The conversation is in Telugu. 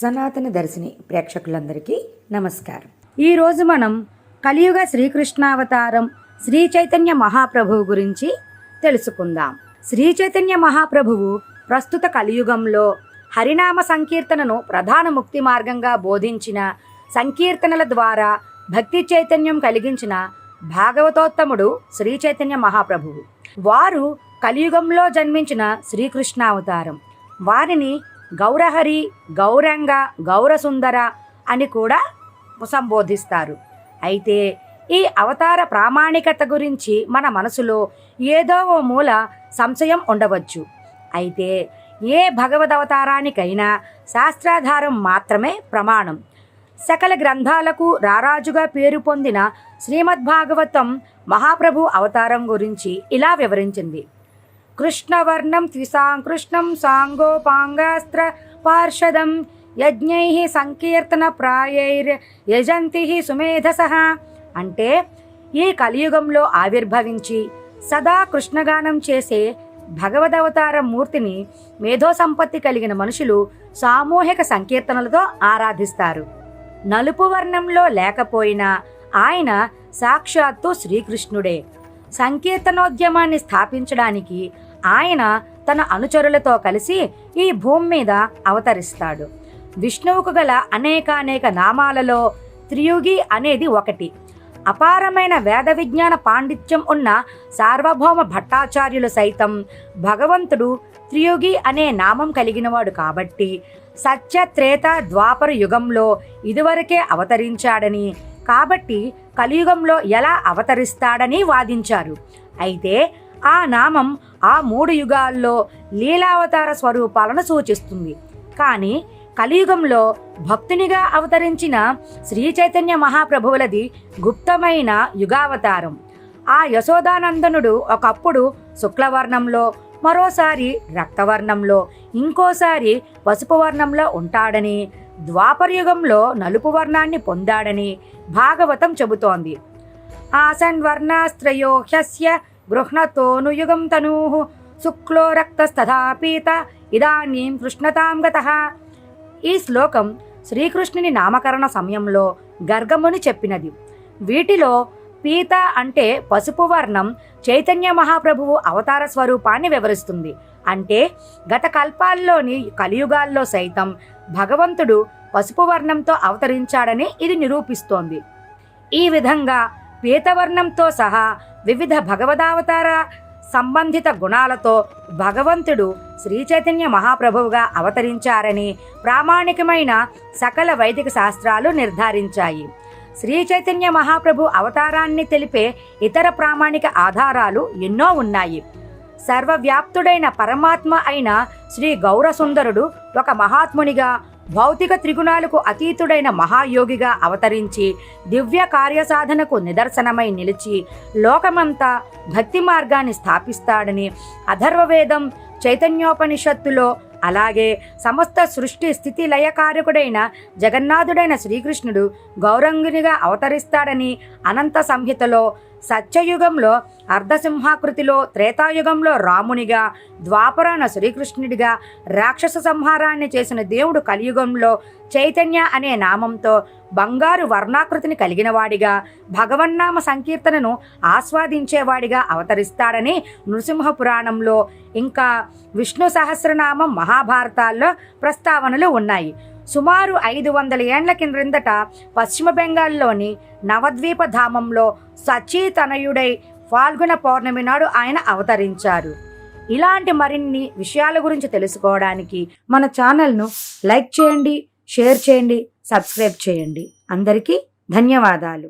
సనాతన దర్శిని ప్రేక్షకులందరికీ నమస్కారం. ఈరోజు మనం కలియుగ శ్రీకృష్ణావతారం శ్రీ చైతన్య మహాప్రభువు గురించి తెలుసుకుందాం. శ్రీ చైతన్య మహాప్రభువు ప్రస్తుత కలియుగంలో హరినామ సంకీర్తనను ప్రధాన ముక్తి మార్గంగా బోధించిన సంకీర్తనల ద్వారా భక్తి చైతన్యం కలిగించిన భాగవతోత్తముడు శ్రీ చైతన్య మహాప్రభువు. వారు కలియుగంలో జన్మించిన శ్రీకృష్ణావతారం. వారిని గౌరహరి గౌరంగ గౌరసుందర అని కూడా సంబోధిస్తారు. అయితే ఈ అవతార ప్రామాణికత గురించి మన మనసులో ఏదో ఓ మూల సంశయం ఉండవచ్చు. అయితే ఏ భగవదవతారానికైనా శాస్త్రాధారం మాత్రమే ప్రమాణం. సకల గ్రంథాలకు రారాజుగా పేరు పొందిన శ్రీమద్భాగవతం మహాప్రభు అవతారం గురించి ఇలా వివరించింది. కృష్ణవర్ణం త్రిసాంకృష్ణం సాంగోపాంగాస్త్ర పార్షదం యజ్ఞై సంకీర్తన ప్రాయైర్ యజంతి సుమేధస అంటే ఈ కలియుగంలో ఆవిర్భవించి సదా కృష్ణగానం చేసే భగవదవతార మూర్తిని మేధో సంపత్తి కలిగిన మనుషులు సామూహిక సంకీర్తనలతో ఆరాధిస్తారు. నలుపు వర్ణంలో లేకపోయినా ఆయన సాక్షాత్తు శ్రీకృష్ణుడే. సంకీర్తనోద్యమాన్ని స్థాపించడానికి ఆయన తన అనుచరులతో కలిసి ఈ భూమి మీద అవతరిస్తాడు. విష్ణువుకు గల అనేకానేక నామాలలో త్రియుగి అనేది ఒకటి. అపారమైన వేద విజ్ఞాన పాండిత్యం ఉన్న సార్వభౌమ భట్టాచార్యులు సైతం భగవంతుడు త్రియుగి అనే నామం కలిగినవాడు కాబట్టి సత్య త్రేత ద్వాపర యుగంలో ఇదివరకే అవతరించాడని కాబట్టి కలియుగంలో ఎలా అవతరిస్తాడని వాదించారు. అయితే ఆ నామం ఆ మూడు యుగాల్లో లీలావతార స్వరూపాలను సూచిస్తుంది. కానీ కలియుగంలో భక్తునిగా అవతరించిన శ్రీ చైతన్య మహాప్రభువులది గుప్తమైన యుగావతారం. ఆ యశోదానందనుడు ఒకప్పుడు శుక్లవర్ణంలో మరోసారి రక్తవర్ణంలో ఇంకోసారి పసుపు వర్ణంలో ఉంటాడని ద్వాపరయుగంలో నలుపు వర్ణాన్ని పొందాడని భాగవతం చెబుతోంది. ఆసన్ వర్ణాస్త్రయో హ్యస్య గృహ్ణతోనుయుగం తనూ శుక్లో రక్తస్తథా పీత ఇదానీం కృష్ణతాం గత ఈ శ్లోకం శ్రీకృష్ణుని నామకరణ సమయంలో గర్గముని చెప్పినది. వీటిలో పీత అంటే పసుపు వర్ణం చైతన్య మహాప్రభువు అవతార స్వరూపాన్ని వివరిస్తుంది. అంటే గత కల్పాల్లోని కలియుగాల్లో సైతం భగవంతుడు పసుపు వర్ణంతో అవతరించాడని ఇది నిరూపిస్తోంది. ఈ విధంగా పీతవర్ణంతో సహా వివిధ భగవదావతార సంబంధిత గుణాలతో భగవంతుడు శ్రీ చైతన్య మహాప్రభువుగా అవతరించారని ప్రామాణికమైన సకల వైదిక శాస్త్రాలు నిర్ధారించాయి. శ్రీ చైతన్య మహాప్రభు అవతారాన్ని తెలిపే ఇతర ప్రామాణిక ఆధారాలు ఎన్నో ఉన్నాయి. సర్వవ్యాప్తుడైన పరమాత్మ అయిన శ్రీ గౌరసుందరుడు ఒక మహాత్మునిగా భౌతిక త్రిగుణాలకు అతీతుడైన మహాయోగిగా అవతరించి దివ్య కార్యసాధనకు నిదర్శనమై నిలిచి లోకమంతా భక్తి మార్గాన్ని స్థాపిస్తాడని అధర్వవేదం చైతన్యోపనిషత్తులో అలాగే సమస్త సృష్టి స్థితి లయకారకుడైన జగన్నాథుడైన శ్రీకృష్ణుడు గౌరంగునిగా అవతరిస్తాడని అనంత సంహితలో సత్యయుగంలో అర్ధసింహాకృతిలో త్రేతాయుగంలో రామునిగా ద్వాపరాన శ్రీకృష్ణుడిగా రాక్షస సంహారాన్ని చేసిన దేవుడు కలియుగంలో చైతన్య అనే నామంతో బంగారు వర్ణాకృతిని కలిగినవాడిగా భగవన్నామ సంకీర్తనను ఆస్వాదించేవాడిగా అవతరిస్తాడని నృసింహ పురాణంలో ఇంకా విష్ణు సహస్రనామం మహాభారతాల్లో ప్రస్తావనలు ఉన్నాయి. సుమారు ఐదు వందల ఏండ్ల కిందట పశ్చిమ బెంగాల్లోని నవద్వీప ధామంలో సచీతనయుడై ఫాల్గుణ పౌర్ణమి నాడు ఆయన అవతరించారు. ఇలాంటి మరిన్ని విషయాల గురించి తెలుసుకోవడానికి మన ఛానల్ను లైక్ చేయండి షేర్ చేయండి సబ్స్క్రైబ్ చేయండి. అందరికీ ధన్యవాదాలు.